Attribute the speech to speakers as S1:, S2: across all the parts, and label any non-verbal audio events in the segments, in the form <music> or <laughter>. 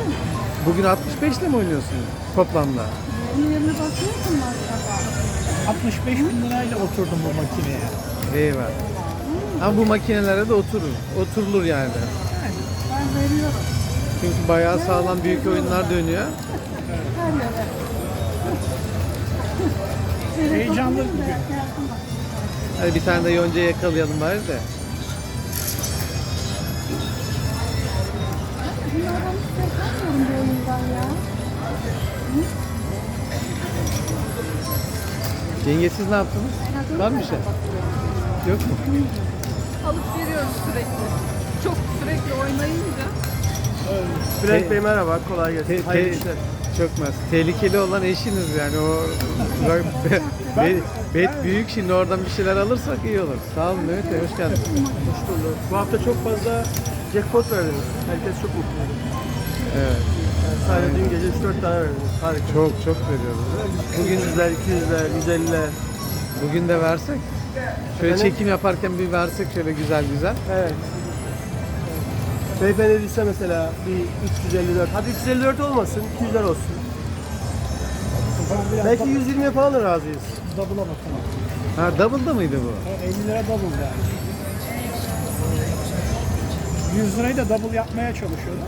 S1: için.
S2: Bugün 65 ile mi oynuyorsun toplamda?
S1: Bunun yerine bakıyorsun mu acaba?
S3: 65 bin lirayla oturdum bu makineye.
S2: Eyvah. Ama bu makinelere de oturur. Oturulur yani.
S1: Ben veriyorum
S2: Çünkü bayağı sağlam büyük oyunlar dönüyor.
S1: her yere.
S3: Heyecanlı
S1: Bakıyorum da bak.
S2: Hadi bir tane de yonca yakalayalım bari de.
S1: Hiç
S2: Yenge siz ne yaptınız? Var mı bir şey? Yok mu?
S4: alıp veriyoruz sürekli. Çok sürekli oynayınca
S5: Bülent Bey merhaba, kolay gelsin.
S2: Te-
S5: Hayırlı
S2: te-
S5: işler.
S2: çok mas. Tehlikeli olan eşiniz yani o bak, be, be- bet büyük şimdi oradan bir şeyler alırsak iyi olur. Sağ olun Mehmet Bey hoş geldiniz.
S5: Hoş bulduk. Bu hafta çok fazla jackpot verdiniz. Herkes çok mutlu.
S2: Evet.
S5: Sadece dün gece 3-4 tane verdiniz. Harika.
S2: Çok çok veriyoruz.
S5: Bugün 100'ler, 200'ler, 150'ler.
S2: Bugün de versek. Şöyle
S5: Efendim?
S2: çekim yaparken bir versek şöyle güzel güzel.
S5: Evet. Beyefendi değilse mesela bir 354. Hadi 354 olmasın, 200'ler olsun. Belki
S3: da
S5: 120'ye falan da razıyız.
S3: double'a bakalım.
S2: Ha double'da mıydı bu?
S3: E, 50 lira double yani. 100 lirayı da double yapmaya çalışıyordum.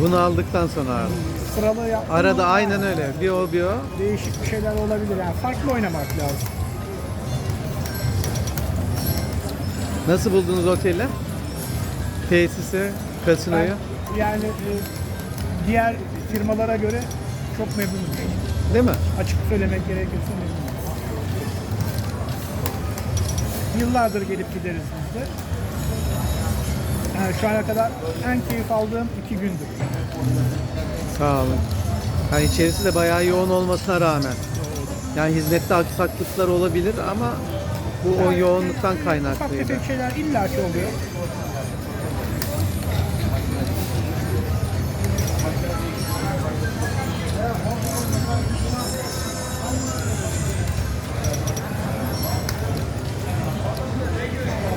S2: Bunu aldıktan sonra abi.
S3: Sıralı yaptım.
S2: Arada
S3: ama
S2: aynen öyle. Bir o bir o.
S3: Değişik bir şeyler olabilir yani. Farklı oynamak lazım.
S2: Nasıl buldunuz oteli? Tesisi, kasinoyu.
S3: Ben yani e, diğer firmalara göre çok memnunum.
S2: Değil mi?
S3: Açık söylemek gerekirse memnunum. Yıllardır gelip gideriz biz de. Yani şu ana kadar en keyif aldığım iki gündür.
S2: Sağ olun. Yani içerisi de bayağı yoğun olmasına rağmen. Yani hizmette aksaklıklar olabilir ama bu o yoğunluktan
S3: Ufak
S2: kaynaklıydı.
S3: tefek şeyler illaki oluyor.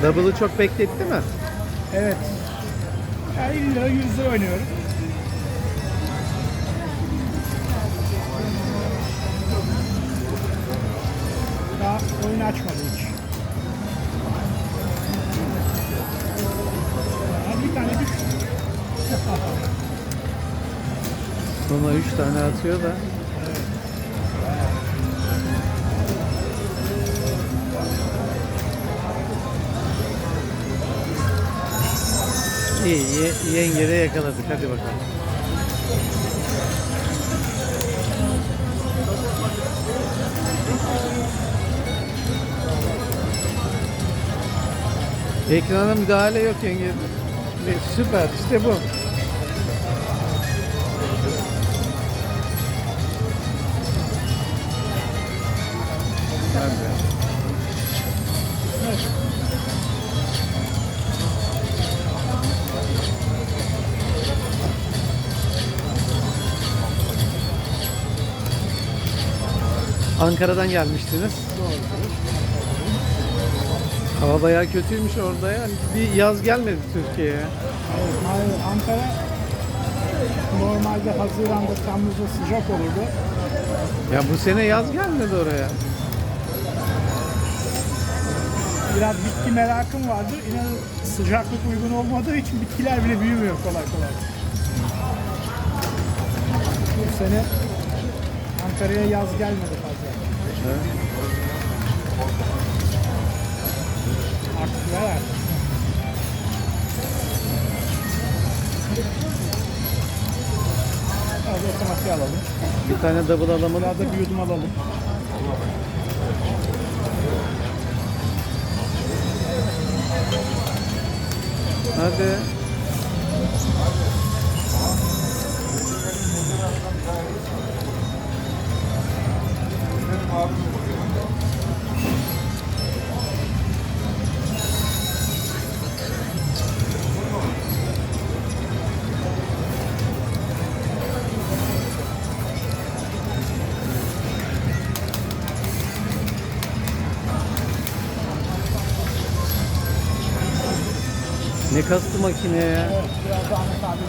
S2: Double'ı çok bekletti mi?
S3: Evet. Yani 50 lira 100 lira oynuyorum. Daha oyunu açmadı hiç. Bir tane düş.
S2: Sonra 3 tane atıyor da. İyi, ye, yengede yakaladık. Hadi bakalım. Ekrana müdahale yok yenge. Ve Süper, işte bu. Hadi. Ankara'dan gelmiştiniz. Hava bayağı kötüymüş orada yani. Bir yaz gelmedi Türkiye'ye.
S3: Evet, hayır, Ankara normalde Haziran'da Temmuz'da sıcak olurdu.
S2: Ya bu sene yaz gelmedi oraya.
S3: Biraz bitki merakım vardır. İnanın sıcaklık uygun olmadığı için bitkiler bile büyümüyor kolay kolay. Bu sene Ankara'ya yaz gelmedi alalım.
S2: Bir tane double alamadık.
S3: Biraz da bir yudum alalım.
S2: Hadi. Ne kastı makineye ya?
S3: Evet, biraz da Ahmet abi.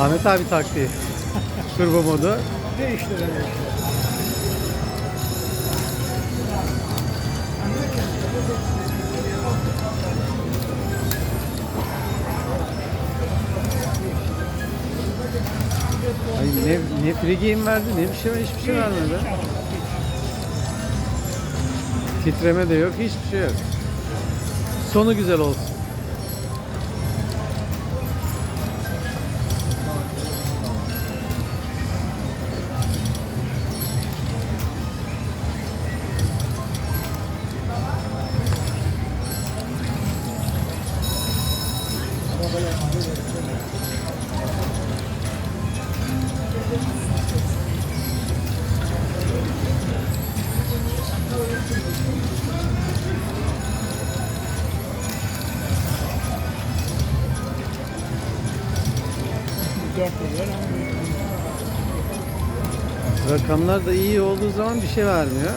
S2: Ahmet abi taktiği. <laughs> Turbo modu.
S3: Değişti de değişti.
S2: Ay ne, ne free game verdi ne bir şey hiçbir şey vermedi. Titreme de yok hiçbir şey yok. Sonu güzel olsun. Rakamlar da iyi olduğu zaman bir şey vermiyor.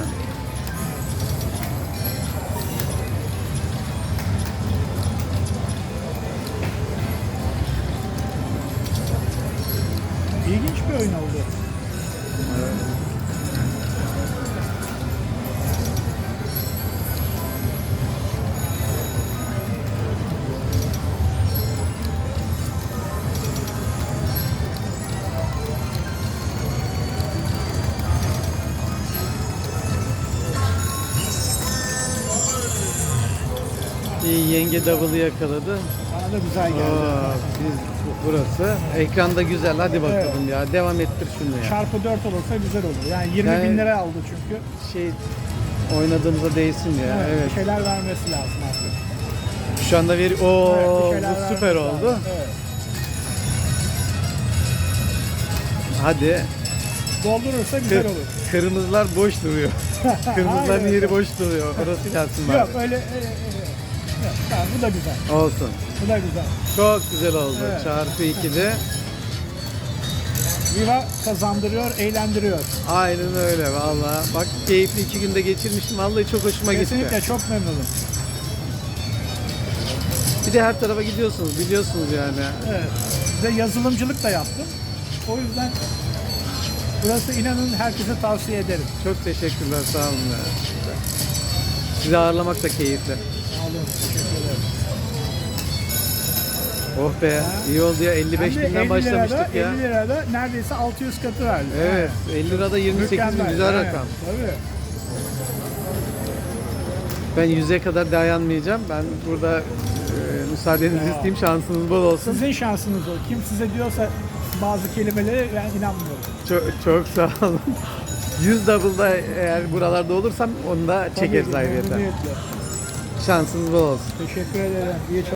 S2: İyi yenge double'ı yakaladı.
S3: Bana da güzel geldi.
S2: Aa, biz burası. Ekranda güzel. Hadi bakalım ya. Devam ettir şunu ya.
S3: Çarpı 4 olursa güzel olur. Yani 20
S2: Yani-
S3: bin lira aldı çünkü.
S2: Şey oynadığımıza değsin ya.
S3: Evet,
S2: Evet.
S3: Bir şeyler vermesi lazım artık.
S2: Şu anda veri Oo,
S3: Evet, bir şeyler
S2: bu süper
S3: vermesi
S2: oldu.
S3: lazım. Evet.
S2: Hadi.
S3: Doldurursa güzel
S2: Kır-
S3: olur.
S2: kırmızılar boş duruyor. <laughs> Kırmızıların yeri boş duruyor. Orası gelsin bari.
S3: Yok öyle. e, e, tamam, bu da güzel.
S2: Olsun.
S3: Bu da güzel.
S2: Çok güzel oldu.
S3: Evet.
S2: Çarpı 2'de.
S3: Viva kazandırıyor, eğlendiriyor.
S2: Aynen öyle valla. Bak keyifli iki günde geçirmiştim. Vallahi çok hoşuma
S3: Kesinlikle
S2: gitti.
S3: çok memnunum.
S2: Bir de her tarafa gidiyorsunuz biliyorsunuz yani.
S3: Evet. Ve yazılımcılık da yaptım. O yüzden burası inanın herkese tavsiye ederim.
S2: Çok teşekkürler sağ olun. ya. Sizi ağırlamak da keyifli. Oh be iyi oldu ya 55
S3: Hem de
S2: binden
S3: 50
S2: başlamıştık
S3: lirada,
S2: ya.
S3: 50 lirada neredeyse 600 katı verdi.
S2: Evet 50 lirada 28 bin
S3: Mükemmel.
S2: güzel
S3: Evet,
S2: rakam.
S3: Tabii.
S2: Ben 100'e kadar dayanmayacağım. Ben burada e, müsaadenizi
S3: Ya.
S2: isteyeyim şansınız bol olsun.
S3: Sizin şansınız o. Kim size diyorsa bazı kelimeleri ben inanmıyorum.
S2: Çok, çok sağ olun. 100 double'da eğer buralarda olursam onu da çekeriz
S3: Tabii,
S2: ayrıca.
S3: memnuniyetle.
S2: Şansınız bol olsun.
S3: Teşekkür ederim. İyi